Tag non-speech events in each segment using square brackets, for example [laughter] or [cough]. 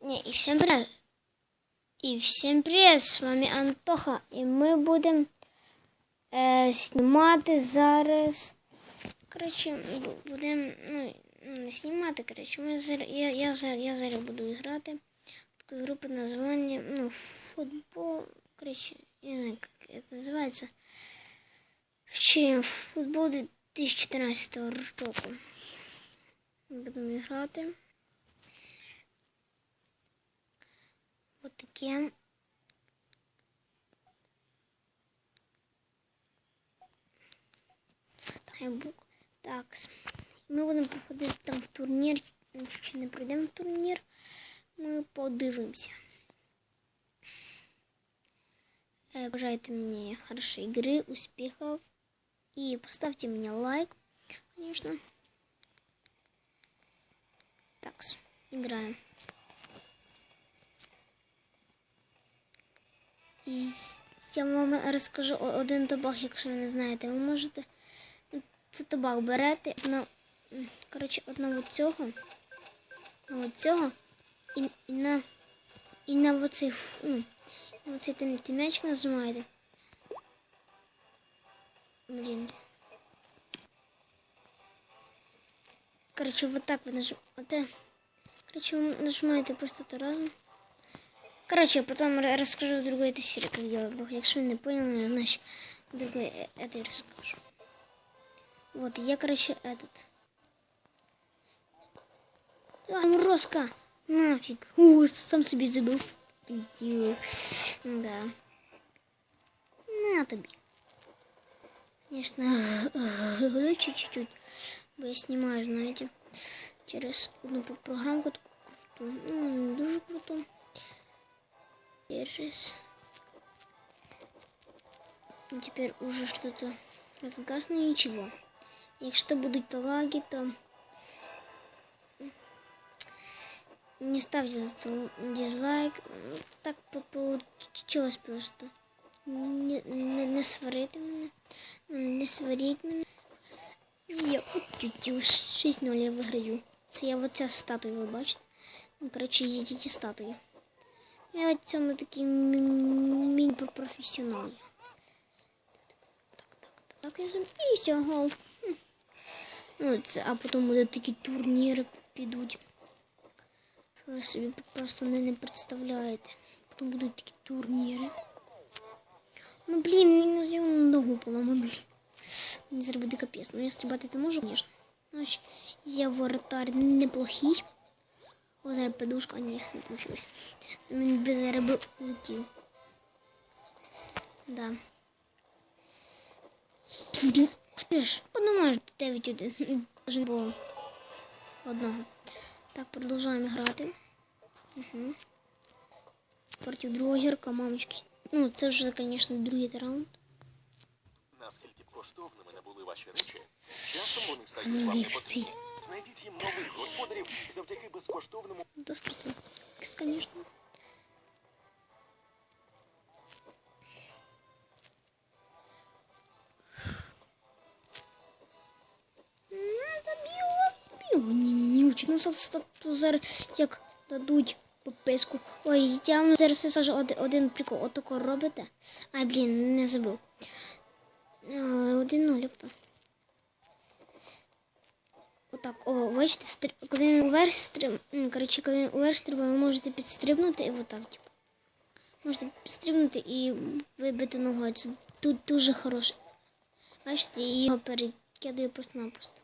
Не, и всем привет. И всем привет, з вами Антоха. І ми будемо е, знімати зараз. Коротше, бу- будемо. Ну, не знімати, коротше. Ми зараз, я, я, я зараз буду грати. Таку групу названня. Ну, футбол. Коротше, я не знаю, як це називається. Чи футбол 2014 року. Будемо грати. таке. Тайбук. Так. Ми будемо проходити там в турнір. Чи не пройдемо в турнір, ми подивимося. Е, Бажайте мені хорошей игры, успехов. И поставьте мне лайк, конечно. Так, играем. Я вам розкажу один табак, якщо ви не знаєте. Ви можете це табак берете на коротше, одна от цього, на цього і, і на і на оцей ну, на оцей тим, тим м'ячик нажимаєте. Блін. Коротше, вот ви нажимаєте. Коротше, ви нажимаєте просто то разом. Короче, потом ра- расскажу в другой этой серии, как делать блог. Если не поняли, значит, другой э- этой расскажу. Вот, я, короче, этот... А, морозка! Нафиг! У, сам себе забыл. Да. На тобі. Конечно, глючу [laughs] чуть-чуть. Я снимаю, знаете, через одну программку таку круту. Ну, не дуже круту. Держись. Ну, Теперь уже что-то разгасно ничего. Якщо будуть лаги, то не ставьте за це дизлайк. Ну, Так по- получилось просто. Не, не, не сварити мене. Ну, Не сваріть мене. Я от тютю 6-0 я виграю. Це я оця статуя, ви бачите? Ну, коротше, є ті статуї. Я в цьому такий міні-професіонал. Так, так, так, я заб... І все, гол. Ну, це, а потім буде такі турніри підуть. Ви собі просто не, не представляєте. Потім будуть такі турніри. Ну, блін, він взяв ногу поламану. Зараз буде капець. Ну, я стрибати то можу, звісно. Значить, я воротар неплохий. О, зараз подушка, ні, не получилось. Мені би зараз би летів. Да. Ти ж, подумаєш, 9-1. Должен було одного. Так, продовжуємо грати. Угу. Проти другого гірка, мамочки. Ну, це вже, звісно, другий раунд. Наскільки коштовними не були ваші речі, часом вони стають вам непотрібні. Знайдіть їм нових господарів завдяки безкоштовному Достаточно. Конечно. Ні, ні, ні, лучше назад зараз як дадуть пописку. Ой, я вам зараз скажу один, один прикол. Отако робите. Ай, блін, не забув. Але один нуль, тобто. Отак, о, бачите, стр... коли він уверх стриб... Коротше, коли він уверх стрибає, ви можете підстрибнути і отак, типу. Можете підстрибнути і вибити ногою. Це тут дуже хороше. Бачите, і його перекидаю просто-напросто.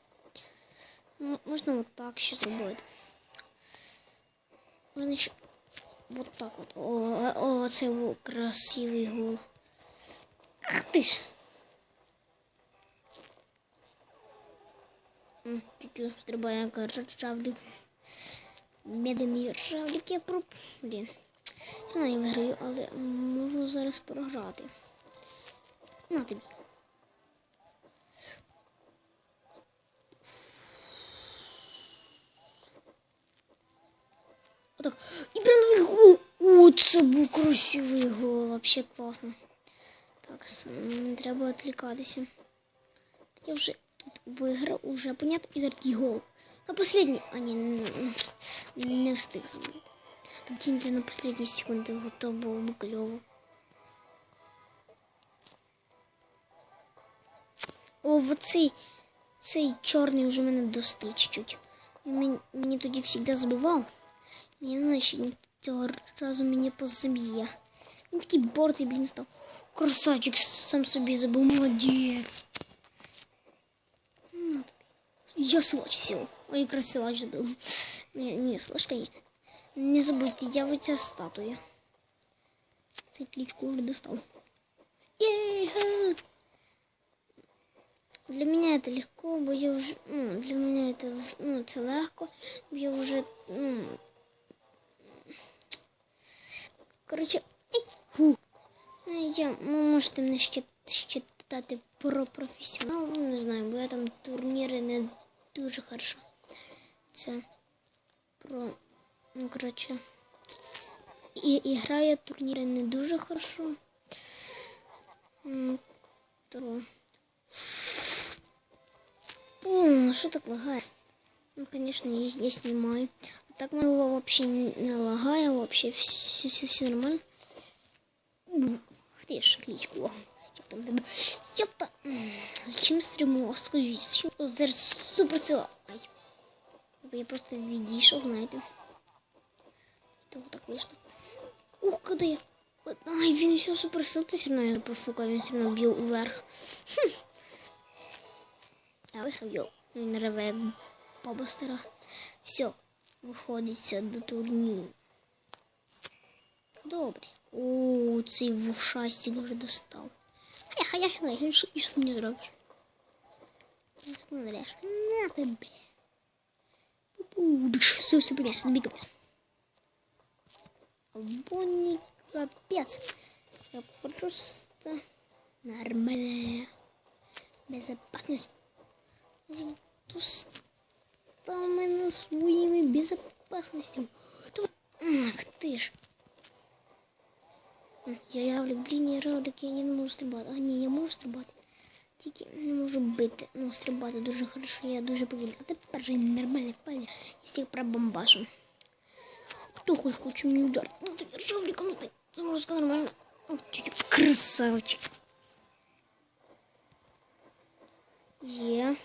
Можна отак ще зробити. Можна ще отак от. О, о, це красивий гол. Ах ти ж. Тю-тю, стрибає як ржавлік. Медленний ржавлік я проб. Блін. Все одно я виграю, але можу зараз програти. На тобі. Отак. І прям новий гол. О, це був красивий гол. Вообще класно. Так, треба відвлікатися. Я вже виграв, уже понятно, і зараз гол. На последній. А не, не встиг забити. Прикиньте, на последній секунді готов було б кльово. О, вот цей, чорний вже мене достиг чуть. Мені, мені тоді завжди забивав. Не знаю, цього разу мені позаб'є. Він такий борзий, блін, став. Красавчик сам собі забив. Молодець. Я силач все. Ой, якраз силач забив. Ні, ні, слажка є. Не забудьте, я вот ця статуя. Цей кличку уже достал. Для меня это легко, бо я уже, ну, для меня это, ну, це легко, бо я уже, ну, короче, фу. Ну, я, ви можете мене ще, про професіонал, ну, не знаю, бо я там турніри не дуже хорошо. Це про, ну, короче, і, і граю турніри не дуже хорошо. М, То... О, что так лагает? Ну, конечно, я, я снимаю. А так мы его вообще не не лагаем, вообще все, все, все нормально. М, Где ж кличку? Я там Я Зачем стриму? Скажіть, Зараз супер сила. Ай. Я просто відійшов, знаєте. Того так вийшло. Ух, куди я? Ай, він ще супер сил, то все я профукав, він все одно б'є вверх. Хм. Я виграв його. Він реве як баба стара. Все, виходиться до турніру. Добре. О, цей вушастик вже достав. Хай, хай, хай, хай, що, і що мені зробиш? Не смотриш. На тебе. Будеш, все, все, понимаешь, набей капец. Або не капец. Я просто нормальная безопасность. Може, достав мене своїми безопасностями. То... Ах ти ж. М, Я явлю, блін, я равлик, я не можу стрибати. А ні, я можу стрибати. Тільки не можу бити. Ну, стрибати дуже хорошо, я дуже повільно. А тепер же нормальний пані. Я всіх пробомбашу. Хто хоч хоче мені удар? Ну, ти равликом з заморозка нормально. Ох, чуть красавчик. Є.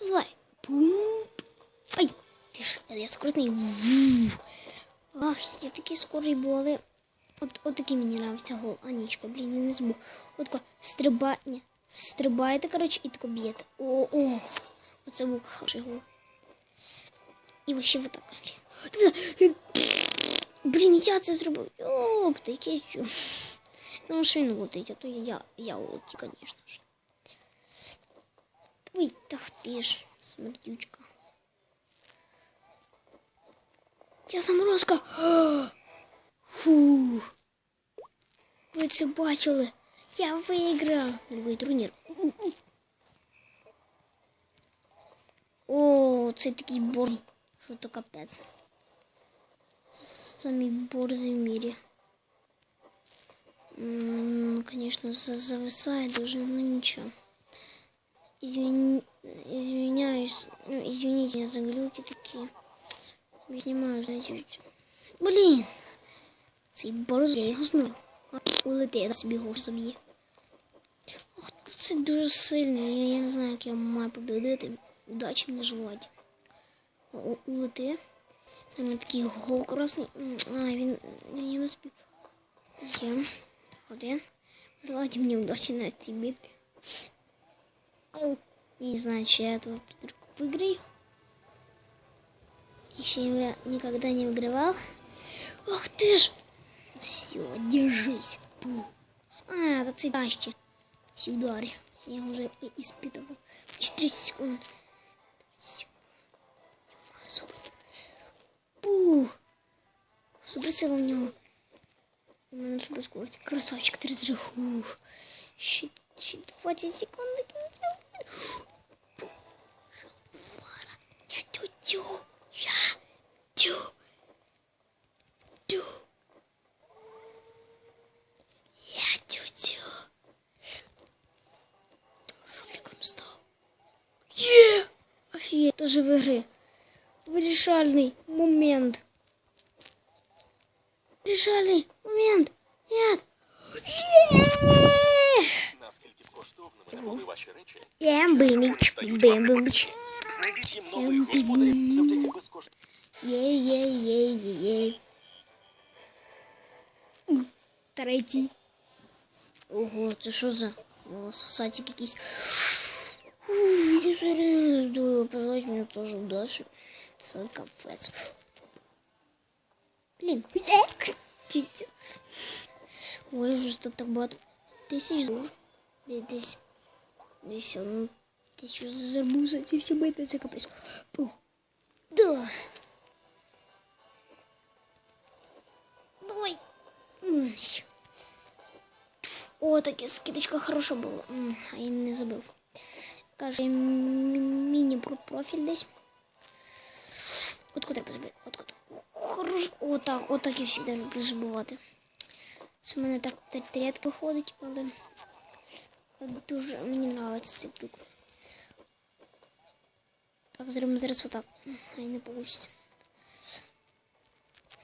Давай. Пум. Ай, ти ж, я скоростний. Ву. Ах, я такий скорий був, але от, от такий мені нравиться гол. Анічка, блін, я не збув. От тако стрибає, ні, стрибаєте, коротше, і тако б'єте. О, о, оце був хороший гол. І вообще вот так, блін. Блін, я це зробив. Йоп, ти кичу. Ну, що він летить, а то я, я улетів, конечно ж. Ой, так ти ж, смердючка. Я заморозка. Фу. Ви це бачили? Я виграв. Новий турнір. О, це такий борзий. Що то капець. Самий борзий в мірі. М, Конечно, за- зависает даже, но ничего. Извин... Извиняюсь, ну, извините меня за глюки такие. Я снимаю, знаете, ведь... Блин! Цей борз, я його знав. А, Улети, я собі його соб'є. Ох, це дуже сильно, я, я не знаю, як я маю победити. Удачі мені желати. О, о, Улети. Саме такий гол красний. М, А, він... Я не успів. Є. Один. Желайте мне удачи на этой битве. Ау. Я не знаю, чи я этого придурка выиграю. Еще я никогда не выигрывал. Ах ты ж! Все, держись. Пу. А, это цветаще. Все удары. Я уже испытывал. 4 секунд. Секунд. Я маю зубы. Пу. Суперсила у него. Мене супер скорость. Красавчик 3-3. Фух. Ще, ще 20 секунд до. Жуликом став. Є! Офігеть, тоже в ігри. вирішальний момент. Вирішальний момент. Нет. Є! Наскільки б коштовними не були ваші речі, Бембимич, бембимич. знайдіть їм нових господарів завдяки безкоштовним. Є-є-є-є-є. Третій. Ого, це що за волососатик якийсь? Фу, Я зараз не здую, пожелать мені теж удачі. Це капець. Блін. Тітя. Ой, вже тут так багато. Тисяч зуж. Десь. Десь одну тисячу зарбуза. Ці всі бити, це капець. Пух. Да. Давай. М, щ. О, таки скидочка хороша була. М, А я не забив. Каже, м- міні-профіль десь. От куди позабити? От куди. Хорош. О, так, от так я завжди люблю забувати. Це в мене так т- рідко виходить, але але дуже мені подобається цей трюк. Так, зробимо зараз отак. М, А й не вийде.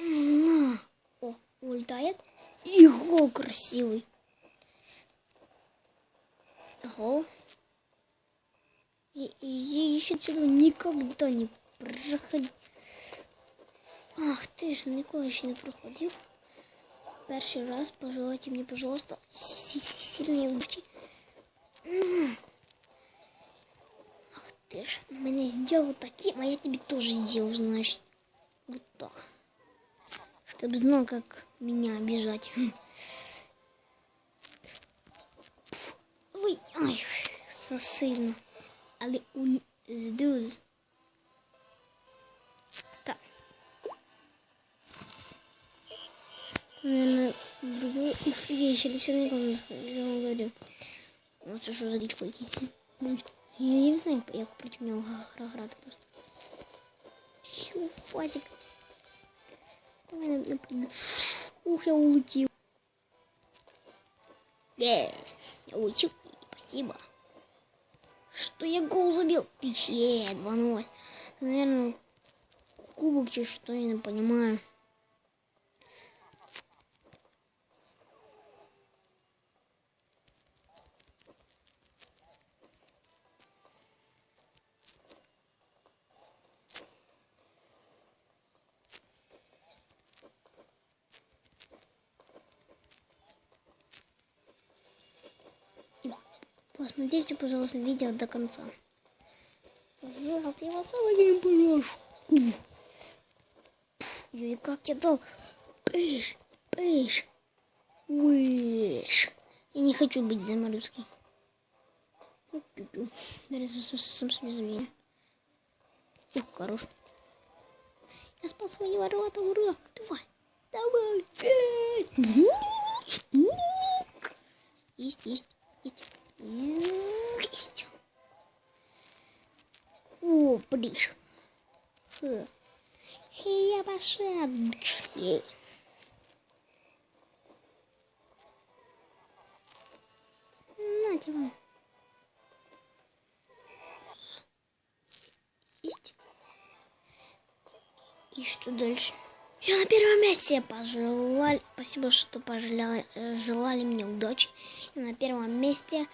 На. О, улетает. И гол красивый. Гол. И я еще отсюда никогда не проходил. Ах ты ж, ніколи ще не проходив. Перший раз пожелайте мне, пожалуйста, си- си- си- сильные удачи. М. Ах ты ж, меня сделал таким, а я тебе тоже сделал, знаешь. Вот так. Чтобы знал, как меня обижать. Ой, ай, засильно. Але у здув. Так. Наверное, другой. Уф, я еще до сих пор не говорю. Вот что за якийсь. Ну, Я не знаю, як проти нього грати просто. Чу, Фатик. Ух, я улетел. Е, я улетел. Спасибо. Что я гол забил? Е, 2-0. Наверное, кубок чи что, я не понимаю. Пожалуйста, видео до конца. Завтра я вас ловим брошку. Ой, как я дал. Пыш, пыш, выш. Я не хочу быть заморозкой. Сам, себе заменю. Ух, хорош. Я спал свои ворота, ура. Давай, давай. Есть, есть, есть. О, ближ. Я пошел. Нате вам. Месте пожелали. Спасибо, что пожелали, желали мне удачи. Я на первом месте.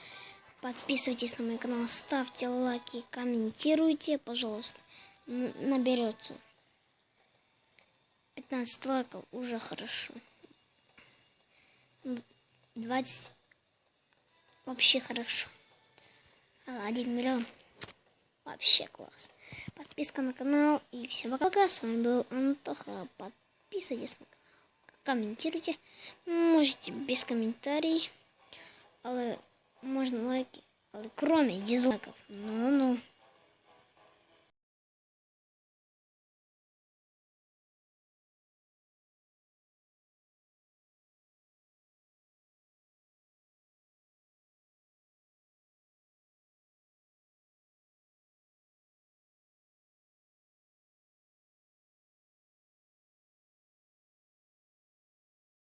Подписывайтесь на мой канал, ставьте лайки, комментируйте, пожалуйста. Наберется 15 лайков, уже хорошо. М, 20 вообще хорошо. А, 1 миллион вообще класс. Подписка на канал и всем пока. С вами был Антоха. Подписывайтесь на канал, комментируйте. Можете без комментариев. Але можна лайки, але кроме дизлайків. Ну-ну.